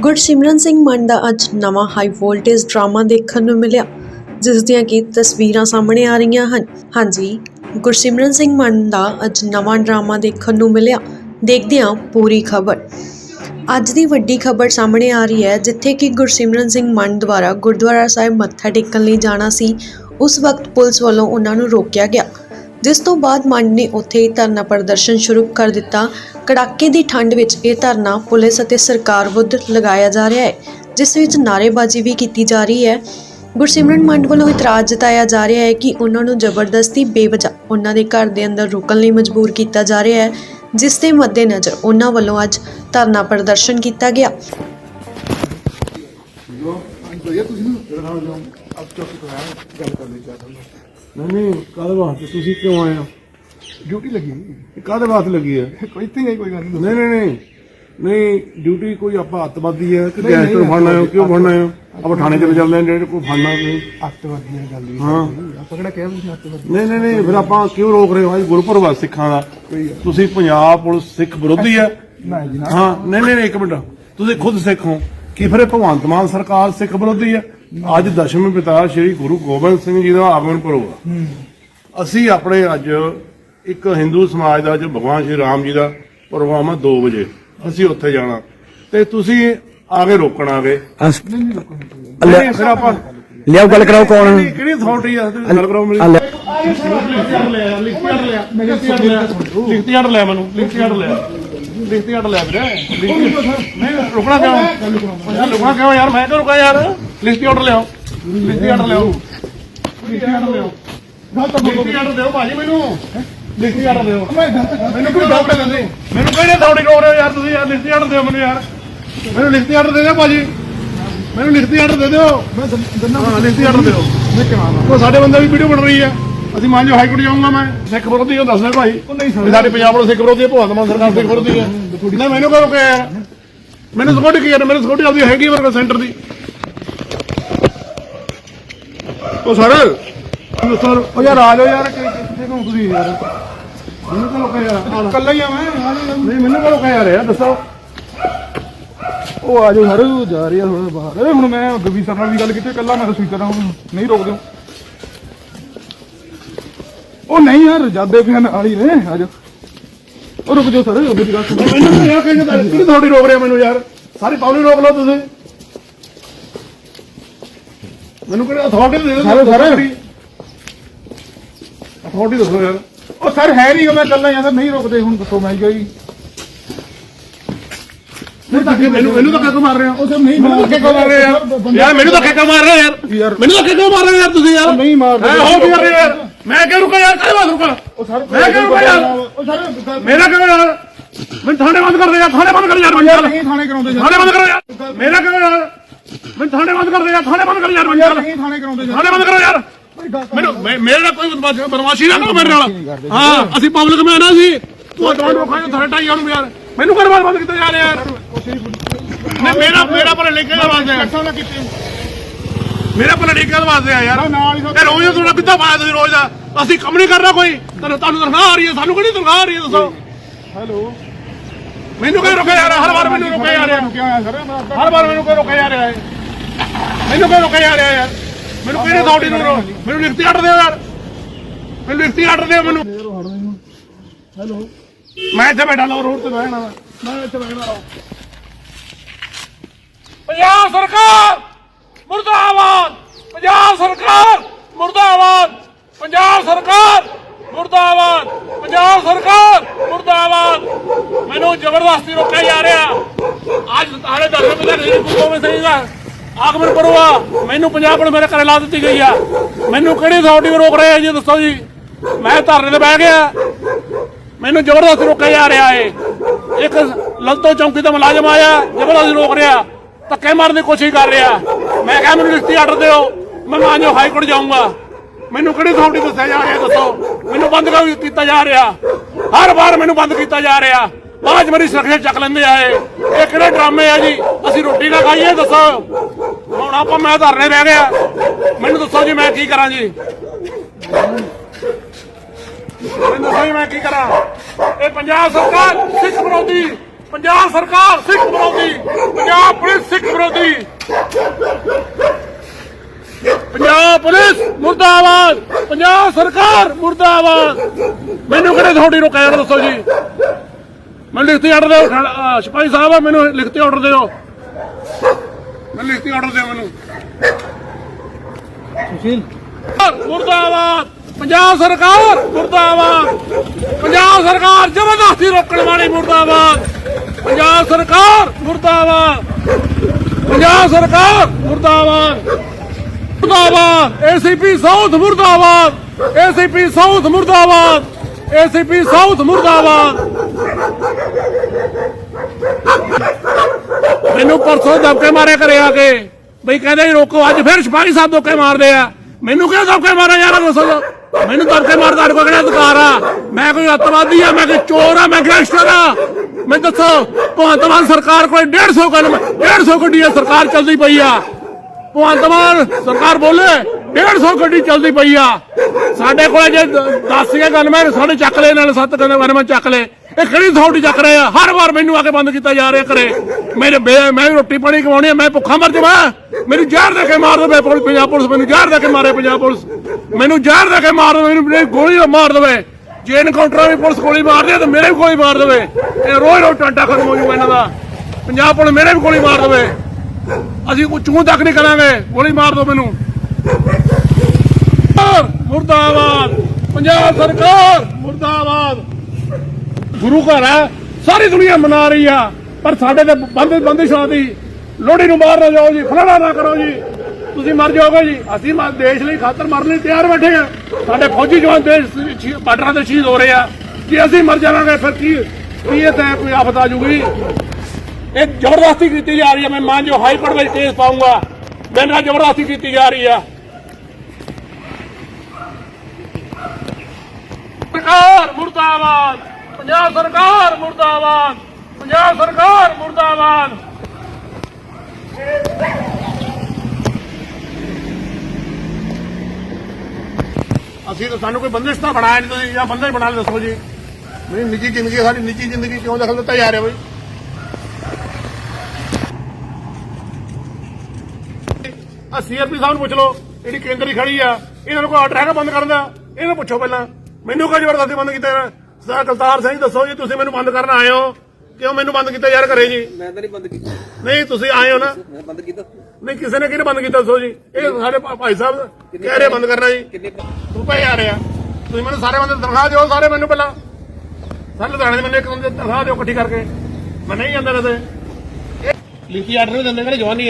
ਗੁਰਸਿਮਰਨ ਸਿੰਘ ਮੰਨ ਦਾ ਅੱਜ ਨਵਾਂ ਹਾਈ ਵੋਲਟੇਜ ਡਰਾਮਾ ਦੇਖਣ ਨੂੰ ਮਿਲਿਆ, ਜਿਸ ਦੀਆਂ ਕਿ ਤਸਵੀਰਾਂ ਸਾਹਮਣੇ ਆ ਰਹੀਆਂ ਹਨ। ਹਾਂਜੀ, ਗੁਰਸਿਮਰਨ ਸਿੰਘ ਮੰਨ ਦਾ ਅੱਜ ਨਵਾਂ ਡਰਾਮਾ ਦੇਖਣ ਨੂੰ ਮਿਲਿਆ। ਦੇਖਦੇ ਹਾਂ ਪੂਰੀ ਖਬਰ। ਅੱਜ ਦੀ ਵੱਡੀ ਖਬਰ ਸਾਹਮਣੇ ਆ ਰਹੀ ਹੈ, ਜਿੱਥੇ ਕਿ ਗੁਰਸਿਮਰਨ ਸਿੰਘ ਮੰਨ ਦੁਆਰਾ ਗੁਰਦੁਆਰਾ ਸਾਹਿਬ ਮੱਥਾ ਟੇਕਣ ਲਈ ਜਾਣਾ ਸੀ, ਉਸ ਵਕਤ ਪੁਲਿਸ ਵੱਲੋਂ ਉਹਨਾਂ ਨੂੰ ਰੋਕਿਆ ਗਿਆ। ਜਿਸ ਤੋਂ ਬਾਅਦ ਮੰਡ ਨੇ ਉੱਥੇ ਹੀ ਧਰਨਾ ਪ੍ਰਦਰਸ਼ਨ ਸ਼ੁਰੂ ਕਰ ਦਿੱਤਾ। ਕੜਾਕੇ ਦੀ ਠੰਡ ਵਿੱਚ ਇਹ ਧਰਨਾ ਪੁਲਿਸ ਅਤੇ ਸਰਕਾਰ ਵਿਰੁੱਧ ਲਗਾਇਆ ਜਾ ਰਿਹਾ ਹੈ, ਜਿਸ ਵਿੱਚ ਨਾਅਰੇਬਾਜ਼ੀ ਵੀ ਕੀਤੀ ਜਾ ਰਹੀ ਹੈ। ਗੁਰਸਿਮਰਨ ਮੰਡ ਵੱਲੋਂ ਇਤਰਾਜ਼ ਜਤਾਇਆ ਜਾ ਰਿਹਾ ਹੈ ਕਿ ਉਹਨਾਂ ਨੂੰ ਜ਼ਬਰਦਸਤੀ ਬੇਵਜ੍ਹਾ ਉਹਨਾਂ ਦੇ ਘਰ ਦੇ ਅੰਦਰ ਰੁਕਣ ਲਈ ਮਜਬੂਰ ਕੀਤਾ ਜਾ ਰਿਹਾ ਹੈ, ਜਿਸ ਦੇ ਮੱਦੇਨਜ਼ਰ ਉਹਨਾਂ ਵੱਲੋਂ ਅੱਜ ਧਰਨਾ ਪ੍ਰਦਰਸ਼ਨ ਕੀਤਾ ਗਿਆ। ਭਈਆ ਤੁਸੀਂ ਨਾ ਜਿਹੜਾ ਜਾਓ ਆਪ ਚੌਕ ਤੋਂ ਗੱਲ ਕਰਨੀ ਚਾਹਤਾ ਹਾਂ ਨਹੀਂ ਨਹੀਂ ਕਾਹਦੇ ਵਾਸਤੇ? ਤੁਸੀਂ ਕਿਉਂ ਆਏ ਹੋ? ਡਿਊਟੀ ਲੱਗੀ ਇਹ ਕਾਹਦੇ ਵਾਸਤੇ ਲੱਗੀ ਹੈ? ਕੋਈ ਇੱਥੇ ਨਹੀਂ ਕੋਈ ਗੱਲ ਨਹੀਂ। ਨਹੀਂ ਨਹੀਂ ਨਹੀਂ। ਨਹੀਂ ਡਿਊਟੀ ਕੋਈ ਆਪਾਂ ਅੱਤਵਾਦੀ ਹੈ ਕਿ ਨਹੀਂ, ਨਹੀਂ, ਗੈਂਗਸਟਰ ਫੜਨਾ ਹੈ? ਕਿਉਂ ਫੜਨਾ ਹੈ? ਆਪਾਂ ਥਾਣੇ ਤੇ ਚੱਲਦੇ ਹਾਂ? ਜਿਹੜੇ ਕੋਈ ਫੜਨਾ ਨਹੀਂ ਅੱਤਵਾਦੀ ਦੀ ਗੱਲ ਨਹੀਂ। ਹਾਂ। ਆਪਾਂ ਕਿਹੜਾ ਕਹਿ ਤੁਸੀਂ ਅੱਤਵਾਦੀ? ਨਹੀਂ ਨਹੀਂ ਨਹੀਂ ਫਿਰ ਆਪਾਂ ਕਿਉਂ ਰੋਕ ਰਹੇ ਹੋ? ਅੱਜ ਗੁਰਪੁਰਬ ਆ ਸਿੱਖਾਂ ਦਾ। ਕੋਈ ਗੱਲ ਤੁਸੀਂ ਪੰਜਾਬ ਪੁਲਿਸ ਸਿੱਖ ਵਿਰੋਧੀ ਹੈ। ਨਾ ਜੀ ਨਾ। ਹਾਂ ਨਹੀਂ ਨਹੀਂ ਨਹੀਂ, ਇੱਕ ਮਿੰਟ। ਤੁਸੀਂ ਖੁਦ ਸਿੱਖ ਹੋ। ਕੀ ਫਿਰ ਇਹ ਭਗਵੰਤ ਮਾਨ ਸਰਕਾਰ ਸਿੱਖ ਵਿਰੋਧੀ ਹੈ? ਅੱਜ ਦਸ਼ਮੇਂ ਪਿਤਾ ਸ੍ਰੀ ਗੁਰੂ ਗੋਬਿੰਦ ਸਿੰਘ ਜੀ ਦਾ ਆਗਮਨ ਪੁਰਬ ਆ। ਅਸੀਂ ਆਪਣੇ ਅੱਜ ਇੱਕ ਹਿੰਦੂ ਸਮਾਜ ਦਾ ਜੋ ਭਗਵਾਨ ਸ਼੍ਰੀ ਰਾਮ ਜੀ ਦਾ ਪ੍ਰੋਗਰਾਮ ਹੈ 2 ਵਜੇ। ਅਸੀਂ ਉੱਥੇ ਜਾਣਾ। ਤੇ ਤੁਸੀਂ ਆ ਕੇ ਰੋਕਣ ਆ ਅਸ- ਨਹੀਂ ਫਿਰ ਆਪਾਂ ਲਿਆਓ ਗੱਲ ਕਰਾਓ ਕੌਣ? ਕਿਹੜੀ ਕਿਹੜੀ ਅਥਾਰਟੀ ਆ? ਤੁਸੀਂ ਗੱਲ ਕਰੋ ਮੇਰੀ। ਆ ਲੈ- ਲਿਖਤੀ ਹਟ ਲਿਆ ਮੈਨੂੰ ਲਿਖਤੀ ਹਟ ਲਿਆ ਲਿਖਤੀ ਹਟ ਲਿਆ ਵੀਰੇ। ਲਿਖਤੀ- ਨਹੀਂ ਰੁਕਣਾ ਕਿਉਂ? ਯਾਰ ਰੁਕਣਾ ਕਿਉਂ ਯਾਰ? ਮੈਂ ਕਿਉਂ ਰੁਕਾਂ ਯਾਰ? ਲਿਖਤੀ ਹਟ ਲਿਆਓ ਲਿਖਤੀ ਹਟ ਲਿਆਓ ਲਿਖਤੀ ਹਟ ਲਿਆਓ ਲਿਖਤੀ ਹਟ ਦਿਓ ਭਾਜੀ ਮੈਨੂੰ ਲਿਖਤੀ ਹਟ ਦਿਓ ਮੈਨੂੰ ਕੋਈ ਡਾਊਟ ਨਹੀਂ ਮੈਨੂੰ ਕੋਈ ਨਹੀਂ ਥੋੜੀ ਰੋ ਰਹੇ ਹੋ ਯਾਰ ਤੁਸੀਂ ਯਾਰ ਲਿਖਤੀ ਹਟ ਦਿਓ ਮੈਨੂੰ ਯਾਰ ਮੈਨੂੰ ਲਿਖਤੀ ਹਟ ਦੇ ਦਿਓ ਭਾਜੀ ਮੈਨੂੰ ਲਿਖਤੀ ਹਟ ਦੇ ਦਿਓ ਮੈਂ ਦੰਨਾ ਹਾਂ ਲਿਖਤੀ ਹਟ ਦਿਓ ਮੈਂ ਕਿਹਾ ਉਹ ਸਾਡੇ ਬੰਦੇ ਦੀ ਵੀਡੀਓ ਬਣ ਰਹੀ ਹੈ ਅਸੀਂ ਮੰਨ ਜੋ ਹਾਈ ਕੋਰਟ ਜਾਊਂਗਾ ਮੈਂ ਸਿੱਖ ਵਿਰੋਧੀ ਉਹ ਦੱਸਣਾ ਭਾਈ ਉਹ ਨਹੀਂ। ਵੀ ਸਾਡੇ ਪੰਜਾਬ ਵਾਲੇ ਸਿੱਖ ਵਿਰੋਧੀ ਭਗਵੰਤ ਮਾਨ ਸਰਕਾਰ ਸਿੱਖ ਵਿਰੋਧੀ ਹੈ ਨਹੀਂ ਮੈਨੂੰ ਕਹੋ ਕਿ ਯਾਰ ਮੈਨੂੰ ਕੀ ਹੈ ਮੈਨੂੰ ਆਪਦੀ ਹੈਗੀ ਵਰਗਾ ਸੈਂਟਰ ਦੀ ਉਹ ਸਰ। ਸਰ ਉਹ ਯਾਰ ਆ ਜਾਓ ਯਾਰ ਕਿੱਥੇ ਕਹੋ ਤੁਸੀਂ ਯਾਰ। ਮੈਨੂੰ ਕਹੋ ਕਿ ਯਾਰ। ਇਕੱਲਾ ਹੀ ਆ ਮੈਂ। ਨਹੀਂ ਮੈਨੂੰ ਕਹੋ ਕਿ ਯਾਰ ਯਾਰ ਦੱਸੋ। ਉਹ ਆ ਜਾਓ ਸਰ ਉਹ ਜਾ ਰਹੀ ਆ ਥੋੜਾ ਬਾਹਰ। ਅਰੇ ਹੁਣ ਮੈਂ ਗਵੀ ਸਰ ਨਾਲ ਵੀ ਗੱਲ ਕੀਤੀ ਇਕੱਲਾ ਮੈਂ ਤਾਂ ਸਪੀਕਰ ਹਾਂ ਨਹੀਂ ਰੋਕ ਦਿਓ। ਉਹ ਨਹੀਂ ਯਾਰ ਜਾਦੇ ਪਿਆ ਨਾਲ ਹੀ ਨੇ ਆ ਜਾਓ। ਉਹ ਰੁਕ ਜਾਓ ਸਰ ਮੇਰੀ ਗੱਲ ਸੁਣੋ। ਮੈਨੂੰ ਯਾਰ ਕਹਿੰਦੇ ਤਾਂ ਥੋੜੀ ਰੋਕ ਰਿਹਾ ਮੈਨੂੰ ਯਾਰ। ਸਾਰੀ ਪਬਲਿਕ ਰੋਕ ਲਓ ਤੁਸੀਂ। ਮੈਨੂੰ ਕਿਹੜਾ ਅਥਾਰਟੀ ਦੇ ਦਿਓ ਸਾਰੇ- ਸਾਰੇ। ਅਥਾਰਟੀ ਦੱਸੋ ਯਾਰ। ਉਹ ਸਰ ਹੈ ਨਹੀਂ ਮੈਂ ਇਕੱਲਾ ਹੀ ਆ ਸਰ ਨਹੀਂ ਰੁਕਦੇ ਹੁਣ ਦੱਸੋ ਮੈਂ ਨਹੀਂ ਤਾਂ ਮੈਨੂੰ ਮੈਨੂੰ ਤਾਂ ਕਿਉਂ ਮਾਰ ਰਹੇ ਹੋ? ਉਹ ਸਰ ਨਹੀਂ ਮੈਨੂੰ ਧੱਕੇ ਕਿਉਂ ਮਾਰ ਰਹੇ ਹੋ? ਯਾਰ ਯਾਰ ਮੈਨੂੰ ਧੱਕੇ ਕਿਉਂ ਮਾਰ ਰਹੇ ਹੋ ਯਾਰ? ਯਾਰ। ਮੈਨੂੰ ਧੱਕੇ ਕਿਉਂ ਮਾਰ ਰਹੇ ਹੋ ਯਾਰ ਤੁਸੀਂ ਯਾਰ? ਨਹੀਂ ਮਾਰਦੇ। ਹੈਂ, ਹੋ ਕੀ ਕਰ ਰਹੇ ਹੋ ਯਾਰ? ਮੈਂ ਕਿਉਂ ਰੁਕਾ ਯਾਰ? ਕਾਹਦੇ ਰੁਕਾ? ਉਹ ਸਰ ਮੈਂ ਕਿਉਂ ਰੁਕਾ ਯਾਰ? ਉਹ ਸਰ ਮੇਰਾ ਕਿਉਂ ਯਾਰ? ਮੈਨੂੰ ਥਾਣੇ ਬੰਦ ਕਰ ਦੇ ਯਾਰ ਥਾਣੇ ਬੰਦ ਕਰ ਯਾਰ ਮੈਨੂੰ ਯਾਰ ਯਾਰ ਨਹੀਂ ਥਾਣੇ ਕਰਾਉਂਦੇ ਥਾਣੇ ਬੰਦ ਕਰੋ ਯਾਰ। ਮੇਰਾ ਕਿਉਂ ਯਾਰ? ਮੈਨੂੰ ਥਾਣੇ ਬੰਦ ਕਰ ਦੇ ਯਾਰ ਥਾਣੇ ਬੰਦ ਕਰ ਯਾਰ ਮੈਨੂੰ ਯਾਰ ਯਾਰ। ਨਹੀਂ ਥਾਣੇ ਕਰਾਉਂਦੇ ਯਾਰ। ਥਾਣੇ ਬੰਦ ਕਰੋ ਯਾਰ। ਮੈਨੂੰ ਮੈਂ- ਮੇਰੇ ਨਾਲ ਕੋਈ ਬਦਮਾਸ਼- ਬਦਮਾਸ਼ੀ ਨਾ ਕਰੋ ਮੇਰੇ ਨਾਲ। ਹਾਂ ਅਸੀਂ ਪਬਲਿਕ ਮੈਂ ਨਾ ਸੀ ਤੂੰ ਤੁਹਾਨੂੰ ਰੋਕਾਂ ਥਾਣੇ ਟਾਈ ਉਹਨੂੰ ਯਾਰ। ਮੈਨੂੰ ਕਰ ਬੰਦ ਕੀਤਾ ਜਾ ਰਿਹਾ ਯਾਰ। ਨਹੀਂ ਮੇਰਾ ਮੇਰਾ ਪਰ ਲਿਖੇ ਦਾ ਵਾਸਤੇ ਆ। ਕਿੱਥੋਂ ਨਾ ਕੀਤੇ। ਮੇਰਾ ਪਰ ਲਿਖੇ ਦਾ ਵਾਸਤੇ ਆ ਯਾਰ। ਨਾਲ ਹੀ ਤੇ ਰੋਜ਼ ਦਾ ਤੁਹਾਡਾ ਕਿੱਦਾਂ ਪਾਇਆ ਤੁਸੀਂ ਰੋਜ਼ ਦਾ? ਅਸੀਂ ਕੰਮ ਨਹੀਂ ਕਰਨਾ ਕੋਈ। ਤੁਹਾਨੂੰ ਤੁਹਾਨੂੰ ਤਨਖਾਹ ਆ ਰਹੀ ਹੈ ਸਾਨੂੰ ਕਿਹੜੀ ਤਨਖਾਹ ਆ ਰਹੀ ਹੈ ਦੱਸੋ? ਹੈਲੋ। ਮੈਨੂੰ ਕਿਉਂ ਰੁਕਿਆ ਯਾਰ ਹਰ ਵਾਰ ਮੈਨੂੰ ਰੁਕਿਆ ਜਾ ਰਿਹਾ। ਹਰ ਵਾਰ ਮੈਨੂੰ ਕਿਉਂ ਰੁਕਿਆ ਜਾ ਰਿਹਾ ਹੈ ਮੈਨੂੰ ਕਿਉਂ ਰੁਕਿਆ ਜਾ ਰਿਹਾ ਯਾਰ ਮੈਨੂੰ ਕਿਹੜੇ ਥਾਉਟੀ ਨੂੰ ਰੋ- ਮੈਨੂੰ ਲਿਖਤੀ ਆਰਡਰ ਦਿਓ ਯਾਰ। ਮੈਨੂੰ ਲਿਖਤੀ ਆਰਡਰ ਦਿਓ ਮੈਨੂੰ। ਹੈਲੋ। ਮੈਂ ਇੱਥੇ ਬੈਠਾ ਲਾ ਰੋਡ ਤੇ ਬਹਿਣਾ ਵਾ। ਮੈਂ ਇੱਥੇ ਬੈਠਾ ਲਾ ਪੰਜਾਬ ਸਰਕਾਰ! ਮੁਰਦਾਬਾਦ! ਪੰਜਾਬ ਸਰਕਾਰ! ਮੁਰਦਾਬਾਦ! ਪੰਜਾਬ ਸਰਕਾਰ! ਮੁਰਦਾਬਾਦ। ਪੰਜਾਬ ਸਰਕਾਰ, ਮੁਰਦਾਬਾਦ। ਮੈਨੂੰ ਜ਼ਬਰਦਸਤੀ ਰੋਕਿਆ ਜਾ ਰਿਹਾ। ਅੱਜ ਤਾਰੇ ਦਰਸ਼ਨ ਪਿਤਾ ਨਹੀਂ ਗੁਰੂ ਗੋਬਿੰਦ ਸਿੰਘ ਦਾ ਆਗਮਨ ਕਰੂਗਾ ਮੈਨੂੰ ਪੰਜਾਬ ਕੋਲ ਮੇਰੇ ਘਰੇ ਲਾ ਦਿੱਤੀ ਗਈ ਆ। ਮੈਨੂੰ ਕਿਹੜੀ ਅਥਾਰਟੀ ਰੋਕ ਰਹੇ ਆ ਜੀ, ਦੱਸੋ ਜੀ। ਮੈਂ ਧਰਨੇ ਤੇ ਬਹਿ ਗਿਆ। ਮੈਨੂੰ ਜ਼ਬਰਦਸਤੀ ਰੋਕਿਆ ਜਾ ਰਿਹਾ ਏ। ਇੱਕ ਲੰਤੋ ਚੌਂਕੀ ਦਾ ਮੁਲਾਜ਼ਮ ਆਇਆ, ਜ਼ਬਰਦਸਤੀ ਰੋਕ ਰਿਹਾ। ਧੱਕੇ ਮਾਰਨ ਦੀ ਕੋਸ਼ਿਸ਼ ਕਰ ਰਿਹਾ। ਮੈਂ ਕਿਹਾ, ਮੈਨੂੰ ਲਿਖਤੀ ਆਰਡਰ ਦਿਓ। ਮੈਂ ਮਾਨਯੋਗ ਹਾਈ ਕੋਰਟ ਜਾਊਂਗਾ। ਮੈਨੂੰ ਕਿਹੜੀ ਅਥਾਰਟੀ ਦੱਸਿਆ ਜਾ ਰਿਹਾ ਦੱਸੋ। ਮੈਨੂੰ ਬੰਦ ਕਿਉਂ ਕੀਤਾ ਜਾ ਰਿਹਾ? ਹਰ ਵਾਰ ਮੈਨੂੰ ਬੰਦ ਕੀਤਾ ਜਾ ਰਿਹਾ। ਬਾਅਦ ਮੇਰੀ ਸੁਰੱਖਿਆ ਚੱਕ ਲੈਂਦੇ ਆ ਇਹ। ਕਿਹੜੇ ਡਰਾਮੇ ਆ ਜੀ? ਅਸੀਂ ਰੋਟੀ ਨਾ ਖਾਈਏ ਦੱਸੋ। ਹੁਣ ਆਪਾਂ ਮੈਂ ਧਰਨੇ ਬਹਿ ਗਿਆ। ਮੈਨੂੰ ਦੱਸੋ ਜੀ, ਮੈਂ ਕੀ ਕਰਾਂ ਜੀ? ਮੈਨੂੰ ਦੱਸੋ ਜੀ, ਮੈਂ ਕੀ ਕਰਾਂ? ਇਹ ਪੰਜਾਬ ਸਰਕਾਰ ਸਿੱਖ ਵਿਰੋਧੀ, ਪੰਜਾਬ ਸਰਕਾਰ ਸਿੱਖ ਵਿਰੋਧੀ, ਪੰਜਾਬ ਪੁਲਿਸ ਸਿੱਖ ਵਿਰੋਧੀ ਪੰਜਾਬ ਪੁਲਿਸ ਮੁਰਦਾਬਾਦ। ਪੰਜਾਬ ਸਰਕਾਰ ਮੁਰਦਾਬਾਦ। ਮੈਨੂੰ ਕਿਹੜੇ ਤੁਹਾਡੀ ਨੂੰ ਕਹਿਣ ਦੱਸੋ ਜੀ? ਮੈਨੂੰ ਲਿਖਤੀ ਆਰਡਰ ਦਿਓ ਸਿਪਾਹੀ ਸਾਹਿਬ ਮੈਨੂੰ ਲਿਖਤੀ ਆਰਡਰ ਦਿਓ। ਮੈਨੂੰ ਲਿਖਤੀ ਆਰਡਰ ਦਿਓ ਮੈਨੂੰ। ਸੁਸ਼ੀਲ। ਮੁਰਦਾਬਾਦ। ਪੰਜਾਬ ਸਰਕਾਰ ਮੁਰਦਾਬਾਦ। ਪੰਜਾਬ ਸਰਕਾਰ ਜ਼ਬਰਦਸਤੀ ਰੋਕਣ ਵਾਲੀ ਮੁਰਦਾਬਾਦ। ਪੰਜਾਬ ਸਰਕਾਰ ਮੁਰਦਾਬਾਦ। ਪੰਜਾਬ ਸਰਕਾਰ ਮੁਰਦਾਬਾਦ। ਮੁਰਦਾਬਾਦ। ਏਸੀਪੀ ਸਾਊਥ ਮੁਰਦਾਬਾਦ। ਏਸੀਪੀ ਸਾਊਥ ਮੁਰਦਾਬਾਦ। ਏਸੀਪੀ ਸਾਊਥ ਮੁਰਦਾਬਾਦ। ਮੈਨੂੰ ਪਰਸੋਂ ਦਬਕੇ ਮਾਰੇ ਘਰੇ ਆ ਕੇ। ਬਈ ਕਹਿੰਦੇ ਜੀ ਰੋਕੋ, ਅੱਜ ਫਿਰ ਸਿਪਾਹੀ ਸਾਹਿਬ ਦਬਕੇ ਮਾਰਦੇ ਆ। ਮੈਨੂੰ ਕਿਉਂ ਦਬਕੇ ਮਾਰਾ ਯਾਰ ਦੱਸੋ ਮੈਨੂੰ ਦਬਕੇ ਮਾਰਦਾ ਤੁਹਾਡੇ ਕੋਲ ਕਿਹੜਾ ਅਧਿਕਾਰ ਆ? ਮੈਂ ਕੋਈ ਅੱਤਵਾਦੀ ਆ, ਮੈਂ ਕੋਈ ਚੋਰ ਆ, ਮੈਂ ਗੈਂਗਸਟਰ ਆ। ਮੈਂ ਦੱਸੋ, ਭਗਵੰਤ ਮਾਨ ਸਰਕਾਰ ਕੋਲ 150 ਕਲਮ 150 ਗੱਡੀ ਸਰਕਾਰ ਚੱਲਦੀ ਪਈ ਆ। ਭਗਵੰਤ ਮਾਨ, ਸਰਕਾਰ ਬੋਲੇ 150 ਗੱਡੀ ਚੱਲਦੀ ਪਈ ਆ। ਸਾਡੇ ਕੋਲ ਜੇ 10 ਕੇ ਗਨਮੈਨ ਸਾਡੇ ਚੱਕ ਲਏ, ਨਾਲ ਸੱਤ ਗਨਮੈਨ ਚੱਕ ਲਏ। ਇਹ ਕਿਹੜੀ ਥੌੜੀ ਚੱਕ ਰਹੇ ਆ? ਹਰ ਵਾਰ ਮੈਨੂੰ ਆ ਕੇ ਬੰਦ ਕੀਤਾ ਜਾ ਰਿਹਾ ਕਰੇ ਮੇਰੇ ਮੈਂ ਰੋਟੀ ਪਾਣੀ ਕਮਾਉਣੀ ਆ, ਮੈਂ ਭੁੱਖਾ ਮਰ ਜਾਵਾਂ। ਮੈਨੂੰ ਜ਼ਹਿਰ ਦੇ ਕੇ ਮਾਰ ਦੇਵੇ ਪੁਲਿਸ, ਪੰਜਾਬ ਪੁਲਿਸ, ਮੈਨੂੰ ਜ਼ਹਿਰ ਦੇ ਕੇ ਮਾਰੇ ਪੰਜਾਬ ਪੁਲਿਸ। ਮੈਨੂੰ ਜ਼ਹਿਰ ਦੇ ਕੇ ਮਾਰ ਦੇਵੇ ਮੈਨੂੰ ਗੋਲੀ ਮਾਰ ਦੇਵੇ। ਜੇ ਐਨਕਾਊਂਟਰ ਵੀ ਪੁਲਿਸ ਗੋਲੀ ਮਾਰਦੀ ਆ, ਤਾਂ ਮੇਰੇ ਵੀ ਗੋਲੀ ਮਾਰ ਦੇਵੇ। ਇਹ ਰੋਜ਼ ਰੋਜ਼ ਟਾਂਟਾ ਖਤਮ ਹੋ ਜਾਊਗਾ ਇਹਨਾਂ ਦਾ। ਪੰਜਾਬ ਪੁਲਿਸ ਮੇਰੇ ਵੀ ਗੋਲੀ ਮਾਰ ਦੇਵੇ। ਅਸੀਂ ਕੋਈ ਚੂੰ ਤੱਕ ਨਹੀਂ ਕਰਾਂਗੇ। ਗੋਲੀ ਮਾਰ ਦਿਓ ਮੈਨੂੰ। ਮੁਰਦਾਬਾਦ ਪੰਜਾਬ ਸਰਕਾਰ, ਮੁਰਦਾਬਾਦ। ਗੁਰੂ ਘਰ ਹੈ, ਸਾਰੀ ਦੁਨੀਆ ਮਨਾ ਰਹੀ ਆ, ਪਰ ਸਾਡੇ ਤੇ ਬੰਦ ਬੰਦਿਸ਼ਾਂ ਦੀ। ਲੋਹੜੀ ਨੂੰ ਮਾਰ ਨਾ ਜਾਓ ਜੀ, ਫਲਾਣਾ ਨਾ ਕਰੋ ਜੀ। ਤੁਸੀਂ ਮਰ ਜਾਓਗੇ ਜੀ। ਅਸੀਂ ਦੇਸ਼ ਲਈ ਖਾਤਰ ਮਰਨ ਲਈ ਤਿਆਰ ਬੈਠੇ ਆ। ਸਾਡੇ ਫੌਜੀ ਜਵਾਨ ਦੇਸ਼ ਬਾਰਡਰਾਂ ਤੇ ਸ਼ਹੀਦ ਹੋ ਰਹੇ ਆ। ਜੇ ਅਸੀਂ ਮਰ ਜਾਵਾਂਗੇ, ਫਿਰ ਕੀ ਕੀ ਇਹ ਤੇ ਕੋਈ ਆਫਤ ਆ ਜੂਗੀ? ਇਹ ਜ਼ਬਰਦਸਤੀ ਕੀਤੀ ਜਾ ਰਹੀ ਹੈ। ਮੈਂ ਮਾਂ ਜੋ ਹਾਈ ਕੋਰਟ ਵਿੱਚ ਕੇਸ ਪਾਉਂਗਾ ਮੇਰੇ ਨਾਲ ਜ਼ਬਰਦਸਤੀ ਕੀਤੀ ਜਾ ਰਹੀ ਹੈ। ਸਰਕਾਰ ਮੁਰਦਾਬਾਦ। ਪੰਜਾਬ ਸਰਕਾਰ ਮੁਰਦਾਬਾਦ। ਪੰਜਾਬ ਸਰਕਾਰ ਮੁਰਦਾਬਾਦ। ਅਸੀਂ ਤਾਂ ਸਾਨੂੰ ਕੋਈ ਬੰਦਿਸ਼ ਤਾਂ ਬਣਾਇਆ ਨਹੀਂ ਤੁਸੀਂ ਜਾਂ ਬੰਦਿਸ਼ ਬਣਾ ਲੈ ਦੱਸੋ ਜੀ। ਮੇਰੀ ਨਿੱਜੀ ਜ਼ਿੰਦਗੀ ਸਾਡੀ। ਨਿੱਜੀ ਜ਼ਿੰਦਗੀ ਕਿਉਂ ਦਖਲ ਦਿੱਤਾ ਜਾ ਰਿਹਾ ਬਈ? ਆ ਸੀਆਰਪੀ ਸਾਹਿਬ ਨੂੰ ਪੁੱਛ ਲਓ ਜਿਹੜੀ ਕੇਂਦਰੀ ਖੜੀ ਆ ਇਹਨਾਂ ਨੂੰ ਕੋਈ ਆਰਡਰ ਹੈਗਾ ਬੰਦ ਕਰਨ ਦਾ? ਇਹਨੂੰ ਪੁੱਛੋ ਪਹਿਲਾਂ। ਮੈਨੂੰ ਕੋਈ ਜ਼ਬਰਦਸਤੀ ਬੰਦ ਕੀਤਾ ਯਾਰ? ਸਰਦਾਰ ਕਲਤਾਰ ਸਿੰਘ ਦੱਸੋ ਜੀ ਤੁਸੀਂ ਮੈਨੂੰ ਬੰਦ ਕਰਨ ਆਏ ਹੋ? ਕਿਉਂ ਮੈਨੂੰ ਬੰਦ ਕੀਤਾ ਯਾਰ ਘਰੇ ਜੀ? ਮੈਂ ਤਾਂ ਨਹੀਂ ਬੰਦ ਕੀਤਾ। ਨਹੀਂ ਤੁਸੀਂ ਆਏ ਹੋ ਨਾ? ਮੈਂ ਬੰਦ ਕੀਤਾ। ਨਹੀਂ ਕਿਸੇ ਨੇ ਕਿਹਨੇ ਬੰਦ ਕੀਤਾ ਦੱਸੋ ਜੀ? ਇਹ ਸਾਡੇ ਭਾਈ ਸਾਹਿਬ ਕਹਿ ਰਹੇ ਬੰਦ? ਕਰਨਾ ਜੀ। ਕਿੰਨੇ ਤੂੰ ਪਏ ਆ ਰਿਹਾ। ਤੁਸੀਂ ਮੈਨੂੰ ਸਾਰੇ ਬੰਦੇ ਤਨਖਾਹ ਦਿਓ ਸਾਰੇ ਮੈਨੂੰ ਪਹਿਲਾਂ। ਸਾਰੇ ਲੁਧਿਆਣੇ ਦੇ ਮੈਨੂੰ ਇੱਕ ਬੰਦੇ ਦੀ ਤਨਖਾਹ ਦਿਓ ਇਕੱਠੀ ਕਰਕੇ। ਮੈਂ ਨਹੀਂ ਜਾਂਦਾ ਕਦੇ ਲਿਖੀ ਆਰਡਰ ਨਹੀਂ ਦਿੰਦੇ ਕਿਹੜੇ ਜਵਾਨੀ ਹੈ